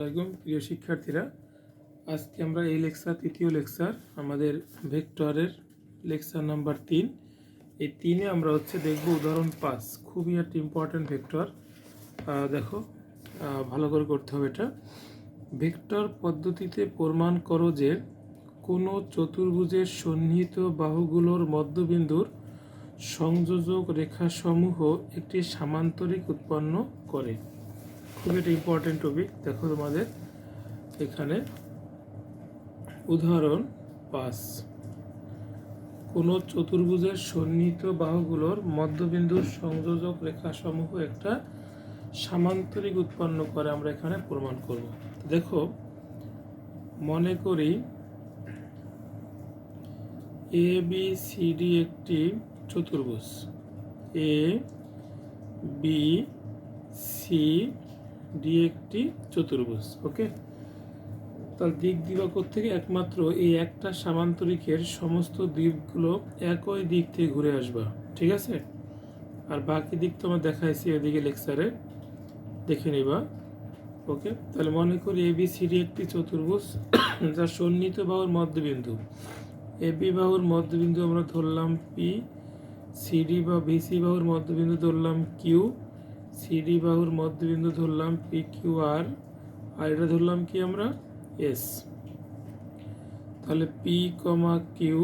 আসসালামাইকুম প্রিয় শিক্ষার্থীরা। আজকে আমরা এই লেকচার, তৃতীয় লেকচার, আমাদের ভেক্টরের লেকচার নাম্বার তিন। এই তিনে আমরা হচ্ছে দেখব উদাহরণ পাঁচ খুবই একটা ইম্পর্ট্যান্ট ভেক্টর। দেখো ভালো করে করতে হবে এটা। ভেক্টর পদ্ধতিতে প্রমাণ করো যে কোনো চতুর্ভুজের সন্নিহিত বাহুগুলোর মধ্যবিন্দুর সংযোজক রেখাসমূহ একটি সামান্তরিক উৎপন্ন করে। খুব একটা ইম্পর্টেন্ট টপিক দেখো তোমাদের, এখানে উদাহরণ পাঁচ। কোনো চতুর্ভুজের সন্নিহিত বাহুগুলোর মধ্যবিন্দুর সংযোজক রেখাসমূহ একটা সামান্তরিক উৎপন্ন করে আমরা এখানে প্রমাণ করব। দেখো, মনে করি এ বি সি ডি একটি চতুর্ভুজ। এ বি সি ডি একটি চতুর্ভুজ, ওকে? তার দিক দিবাকর থেকে একমাত্র এই একটা সামান্তরিকের সমস্ত দিকগুলো একই দিক থেকে ঘুরে আসবা, ঠিক আছে? আর বাকি দিক তো আমার দেখাইছি এদিকে লেকচারে, দেখে নিবা, ওকে? তাহলে মনে করি এ বি সি ডি একটি চতুর্ভুজ, যার সন্নিহিত বাহুর মধ্যবিন্দু। বি বাহুর মধ্যবিন্দু আমরা ধরলাম পি সিডি বা বিসি বাহুর মধ্যবিন্দু ধরলাম কিউ সিডি বাহুর মধ্যবিন্দু ধরলাম পি কিউ আর আর এটা ধরলাম কি আমরা? এস। তাহলে P comma Q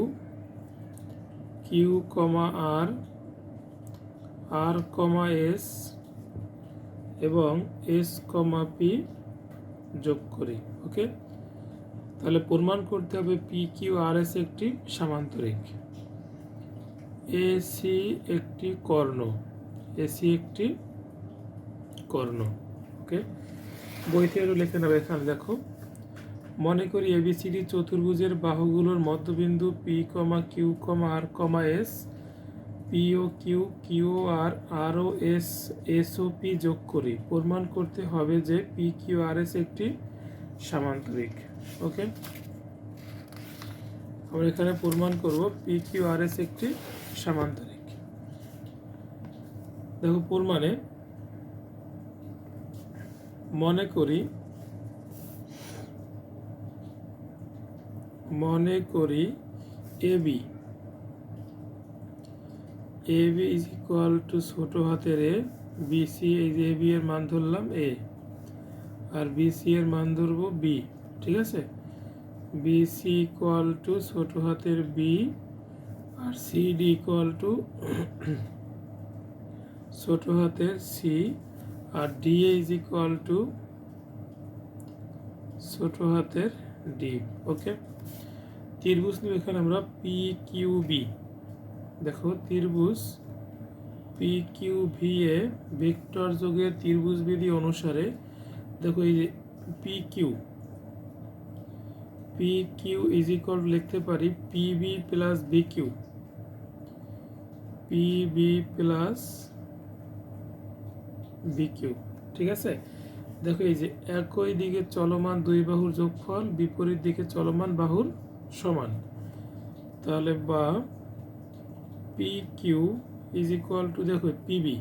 Q comma R R comma S, এবং এস কমা পি যোগ করি, ওকে? তাহলে প্রমাণ করতে হবে পি কিউ আর এস একটি সামান্তরিক। এসি একটি কর্ণ, এসি একটি কর্ণ ওকে বইতে আরও লেখে নেবে, এখানে দেখো। মনে করি এবিসিডি চতুর্ভুজের বাহুগুলোর মধ্যবিন্দু P comma Q comma R comma S P ও কিউ কিউ আর আর ও এস এস ও পি যোগ করি। প্রমাণ করতে হবে যে পি কিউ আর এস একটি সামান্তরিক ওকে আমরা এখানে প্রমাণ করব পি কিউ আর এস একটি সামান্তরিক। দেখো প্রমাণে মনে করি মনে করি A B. A B is equal to ছোট হাতের এ বিসি এই এ বি এর মান ধরলাম, এ। আর বিসি এর মান ধরবো বি ঠিক আছে? বিসি ইকুয়াল টু ছোট হাতের বি আর সিডি ইকুয়াল টু ছোট হাতের সি আর ডি ইজ ইকুয়াল টু ছোট হাতের ডি ওকে ত্রিভুজ নিয়ে এখানে আমরা পি কিউ বি দেখো, ত্রিভুজ পি কিউ ভি এ ভেক্টর যোগের ত্রিভুজ বিধি অনুসারে, দেখো এই যে P Q P Q is equal লিখতে পারি P B plus B Q P B plus B Q ঠিক আছে? দেখো এই যে একই দিকে চলমান দুই বাহুর যোগফল, বিপরীত দিকে চলমান বাহুর সমান। তাহলে বা P Q is equal to দেখো পিবি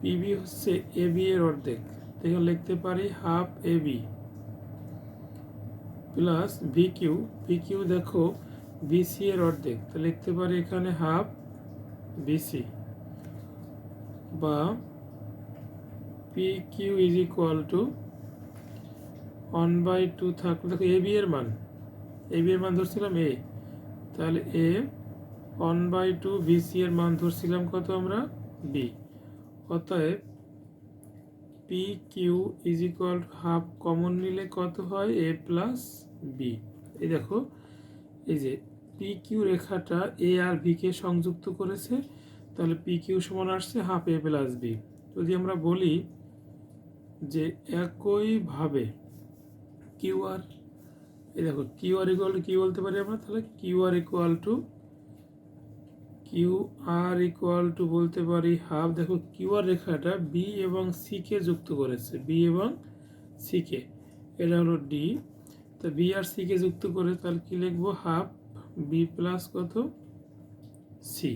পিবি হচ্ছে এ বি এর অর্ধেক। দেখে লিখতে পারি half A B plus V Q V Q দেখো বিসি এর অর্ধেক। তো লিখতে পারি এখানে হাফ বিসি বা P Q is equal to one by two থাকলে দেখো এ বি এর মান। এ বি এর মান ধরছিলাম এ তাহলে A one by two BC এর মান ধরছিলাম কত আমরা? বি অতএব P Q is equal half common নিলে কত হয়? এ প্লাস বি এই দেখো, এই যে পি রেখাটা এ আর ভি কে সংযুক্ত করেছে, তাহলে পি সমান আসছে হাফ এ প্লাস বি যদি আমরা বলি যে একইভাবে কিউ আর, এই দেখো, কিউ আর ইকুয়াল টু কি বলতে পারি আমরা, তাহলে Q R equal to Q R equal to বলতে পারি হাফ দেখো কিউ আর রেখাটা বি এবং সি কে যুক্ত করেছে বি এবং সি কে, এটা হলো ডি তো বি আর সি কে যুক্ত করে তাহলে কি লিখব হাফ বি প্লাস কত? সি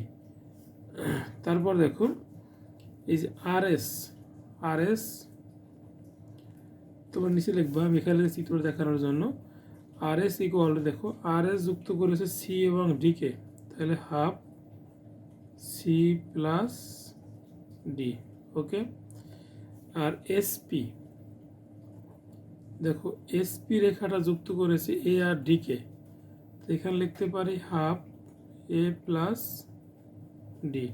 তারপর দেখো, এই যে আর এস আর এস তোমার নিচে লিখবা এখানে চিত্র দেখানোর জন্য। আর এস ইকুয়াল দেখো আর এস যুক্ত করেছে সি এবং ডিকে তাহলে half C plus D okay আর এসপি দেখো এসপি রেখাটা যুক্ত করেছে এ আর ডিকে এখানে লিখতে পারি half A plus D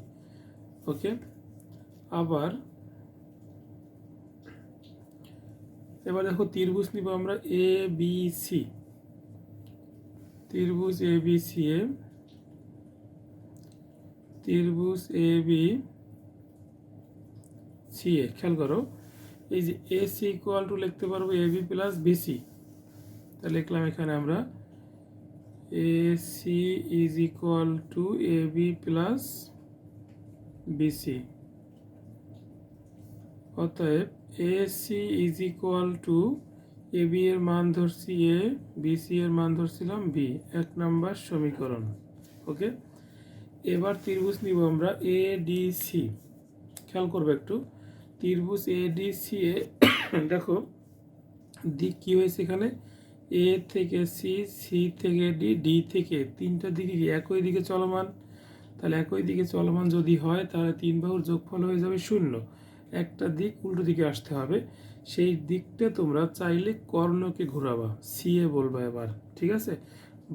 okay আবার এবার দেখো ত্রিভুজ নিব আমরা এ বি সি ত্রিভুজ এ বি সি এ ত্রিভুজ এ বি সি এ খেয়াল করো, এই যে এ সি ইকুয়াল টু লিখতে পারব এ বি প্লাস বিসি তাহলে লিখলাম এখানে আমরা A C is equal to A B plus BC অতএব A C is equal to A B এর মান ধরছি এ বিসি এর মান ধরছিলাম বি এক নাম্বার সমীকরণ। ওকে এবার ত্রিভুজ নিব আমরা এ ডি সি খেয়াল করবে একটু। ত্রিভুজ এ ডি সি এ, দেখো দিক কি হয়েছে এখানে? এ থেকে সি সি থেকে ডি ডি থেকে। তিনটা দিকে একই দিকে চলমান? তাহলে একই দিকে চলমান যদি হয়, তাহলে তিন বাহুর যোগফল হয়ে যাবে শূন্য। একটা দিক উল্টো দিকে আসতে হবে। সেই দিকটা তোমরা চাইলে কর্ণকে ঘোরাবা সিএ বলবা এবার, ঠিক আছে?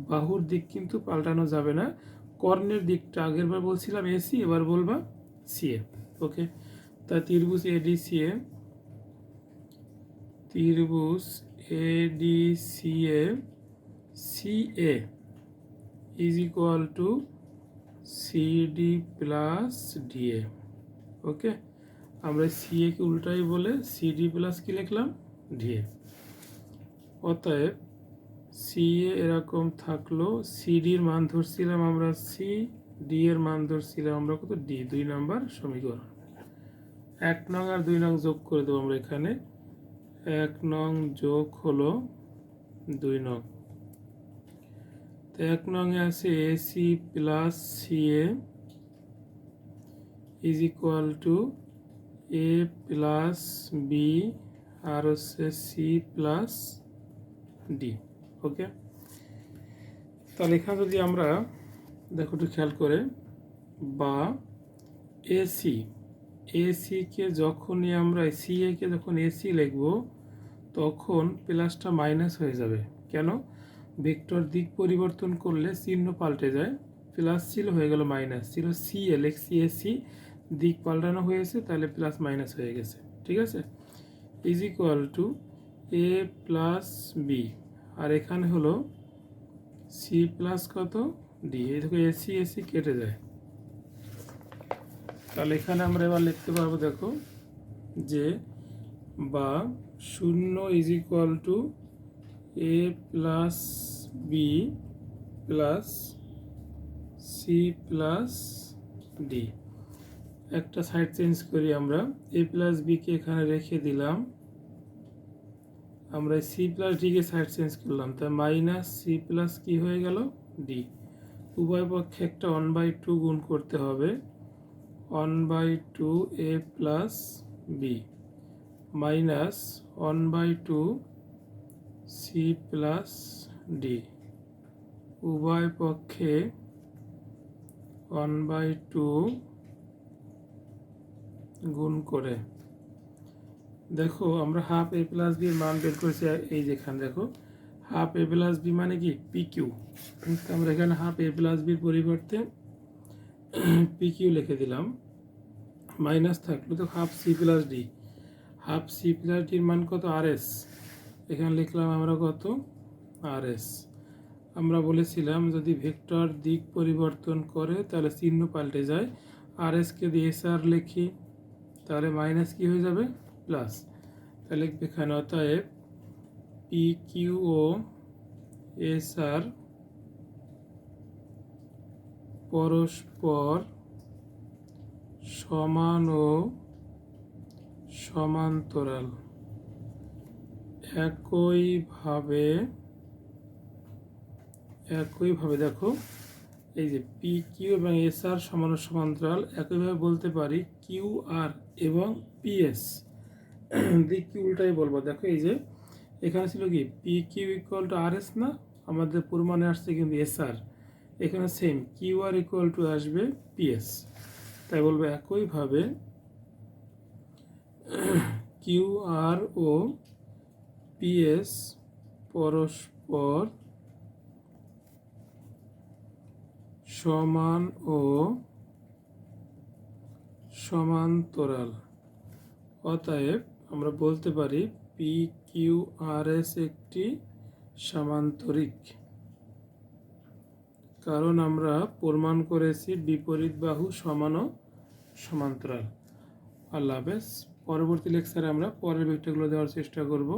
বাহুর দিক কিন্তু পাল্টানো যাবে না। কর্ণের দিকটা আগের বার বলছিলাম এসি এবার বলবা সিএ ওকে তা ত্রিভুজ এডিসিএ ত্রিভুজ ADCA CA is equal to CD plus DA okay আমরা সিএ কে উল্টাই বলে সি ডি প্লাস কি লিখলাম? ডিএ অতএব সি এ এরকম থাকল সিডির মান ধরছিলাম আমরা সি ডি এর মান ধরছিলাম আমরা কত? ডি দুই নাম্বার সমীকরণ। এক নং আর দুই নং যোগ করে দেবো আমরা এখানে। এক নং যোগ হলো দুই নং। তো এক নং এ আছে AC plus A is equal to A plus B আর হচ্ছে সি প্লাস ডি ওকে তাহলে এখানে যদি আমরা, দেখো একটু খেয়াল করে, বা এসি এসিকে যখনই আমরা সি কে যখন এসি লিখব, তখন প্লাসটা মাইনাস হয়ে যাবে। কেন? ভেক্টর দিক পরিবর্তন করলে চিহ্ন পাল্টে যায় প্লাস ছিল হয়ে গেল মাইনাস ছিল সি এল এক্স এসি দিক পাল্টানো হয়েছে, তাহলে প্লাস মাইনাস হয়ে গেছে, ঠিক আছে? Is equal to A plus B আর এখানে হলো সি প্লাস কত? ডি এই দেখো এসি এসি কেটে যায়। তাহলে এখানে আমরা এবার লিখতে পারব, দেখো, যে বা শূন্য is equal to A plus B plus C plus D একটা সাইড চেঞ্জ করি আমরা। এ প্লাস বিকে এখানে রেখে দিলাম। আমরা সি প্লাস ডিকে সাইড চেঞ্জ করলাম। তা মাইনাস সি প্লাস কি হয়ে গেল? ডি উভয় পক্ষে একটা ওয়ান বাই টু গুণ করতে হবে। One by two A plus B minus one by two C plus D উভয় পক্ষে ওয়ান বাই টু গুণ করে। দেখো, আমরা হাফ এ প্লাস বি এর মান বের করেছি এই যেখানে দেখো। হাফ এ প্লাস বি মানে কি? পি কিউ আমরা এখানে হাফ এ প্লাস বির পরিবর্তে পি কিউ লিখে দিলাম। মাইনাস থাকল তো half C plus D half C plus ডির মান কত? আর এস এখানে লিখলাম আমরা কত? আর এস আমরা বলেছিলাম যদি ভেক্টর দিক পরিবর্তন করে, তাহলে চিহ্ন পাল্টে যায়। আর এসকে দিয়ে এস আর লিখি। তাহলে মাইনাস কি হয়ে যাবে? প্লাস তাহলে এখানে অতএব পি কিউ ও এস আর পরস্পর সমান ও সমান্তরাল একইভাবে একইভাবে দেখো, এই যে পি কিউ এবং এস আর সমান সমান্তরাল, একইভাবে বলতে পারি কিউ আর এবং পিএস দিক কি উল্টাই বলব? দেখো এই যে, এখানে ছিল কি? P Q equal to R S না? আমাদের প্রমাণে আসছে কিন্তু এস আর এখানে same Q R equal to আসবে পিএস তাই বলব একইভাবে কিউ আর ও পিএস পরস্পর সমান ও সমান্তরাল। অতএব আমরা বলতে পারি পি কিউ আর এস একটি সামান্তরিক। কারণ আমরা প্রমাণ করেছি বিপরীত বাহু সমান ও সমান্তরাল। আল্লাহ হাফেজ। পরবর্তী লেকচারে আমরা পরের ভিডিওগুলো দেওয়ার চেষ্টা করব।